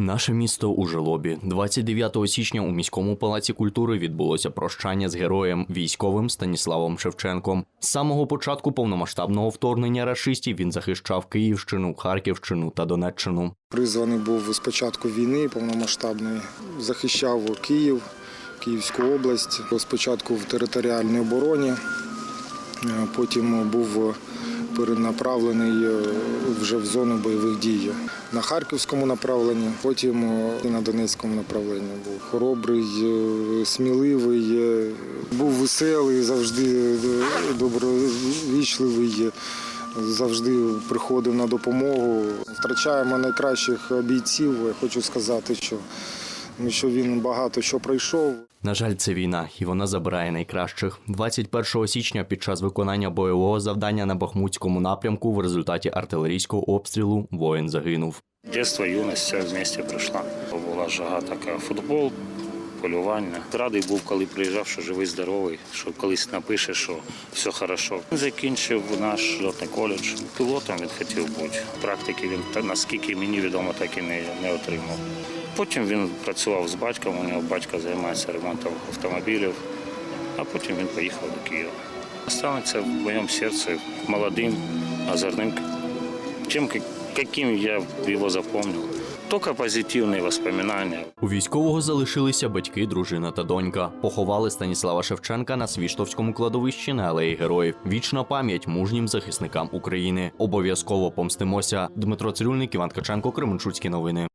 Наше місто у жалобі. 29 січня у міському палаці культури відбулося прощання з героєм військовим Станіславом Шевченком. З самого початку повномасштабного вторгнення рашистів він захищав Київщину, Харківщину та Донеччину. Призваний був з початку війни повномасштабної, захищав Київ, Київську область. Спочатку в територіальній обороні, е, потім був перенаправлений е, вже в зону бойових дій на харківському направленні, потім е, і на Донецькому направленні. Був хоробрий, е, сміливий, був веселий, завжди добровічливий. завжди приходив на допомогу. Втрачаємо найкращих бійців. Хочу сказати, що, що він багато що пройшов. На жаль, це війна, і вона забирає найкращих. 21 січня під час виконання бойового завдання на Бахмутському напрямку в результаті артилерійського обстрілу воїн загинув. Дитинство, юність все вместе прийшла. Була жага така. Футбол, полювання. Радий був, коли приїжджав, що живий, здоровий, що колись напише, що все хорошо. Закінчив наш льотний коледж. Пілотом він хотів бути. Практики він, та, наскільки мені відомо, так і не, не отримав. Потім він працював з батьком, у нього батько займається ремонтом автомобілів, а потім він поїхав до Києва. Останеться в моєму серці молодим, озорним как- каким я его запомнил. Только позитивные воспоминания. У військового залишилися батьки, дружина та донька. Поховали Станіслава Шевченка на Свіштовському кладовищі на алеї героїв. Вічна пам'ять мужнім захисникам України. Обов'язково помстимося. Дмитро Цирюльник, Іван Ткаченко, Кременчуцькі новини.